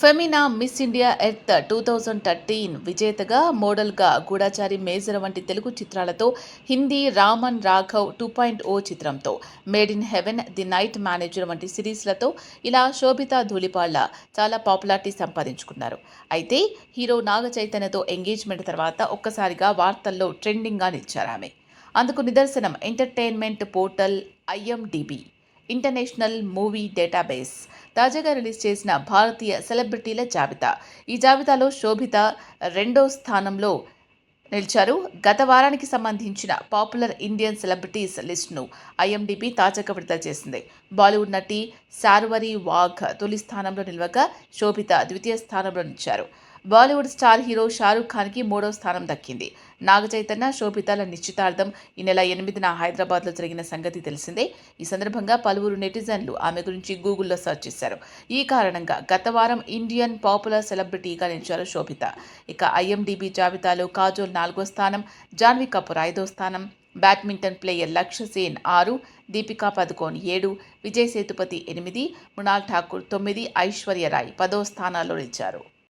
Femina Miss India Earth two thousand thirteen విజేతగా మోడల్గా Goodachari major వంటి తెలుగు చిత్రాలతో Hindi Raman Raghav two point O చిత్రంతో made in heaven the night manager వంటి సిరీస్లతో ఇలా శోభిత ధూళిపాళ్ళ చాలా పాపులారిటీ సంపాదించుకున్నారు. అయితే హీరో నాగ చైతన్యతో ఎంగేజ్మెంట్ తర్వాత ఒక్కసారిగా వార్తల్లో ట్రెండింగ్గా నిలిచారు ఆమె. అందుకు నిదర్శనం entertainment portal IMDb. International movie database తాజాగా రిలీజ్ చేసిన భారతీయ సెలబ్రిటీల జాబితా. ఈ జాబితాలో శోభిత రెండో స్థానంలో నిలిచారు. గత వారానికి సంబంధించిన పాపులర్ ఇండియన్ సెలబ్రిటీస్ లిస్ట్ను ఐఎండిబి తాజాగా విడుదల చేసింది. బాలీవుడ్ నటి శార్వరి వాఘ్ తొలి స్థానంలో నిలవగా శోభిత ద్వితీయ స్థానంలో నిలిచారు. బాలీవుడ్ స్టార్ హీరో షారూఖ్ ఖాన్కి మూడో స్థానం దక్కింది. నాగ చైతన్య శోభితాల నిశ్చితార్థం ఈ నెల ఎనిమిదిన హైదరాబాద్లో జరిగిన సంగతి తెలిసిందే. ఈ సందర్భంగా పలువురు నెటిజన్లు ఆమె గురించి గూగుల్లో సెర్చ్ చేశారు. ఈ కారణంగా గత వారం ఇండియన్ పాపులర్ సెలబ్రిటీగా నిలిచారు శోభిత. ఇక ఐఎండిబి జాబితాలో కాజోల్ నాలుగో స్థానం జాన్వీ కపూర్ ఐదో స్థానం బ్యాడ్మింటన్ ప్లేయర్ లక్ష్య సేన్ ఆరు దీపికా పదుకోన్ ఏడు విజయ్ సేతుపతి ఎనిమిది మృణాల్ ఠాకూర్ తొమ్మిది ఐశ్వర్య రాయ్ పదో స్థానాల్లో నిలిచారు.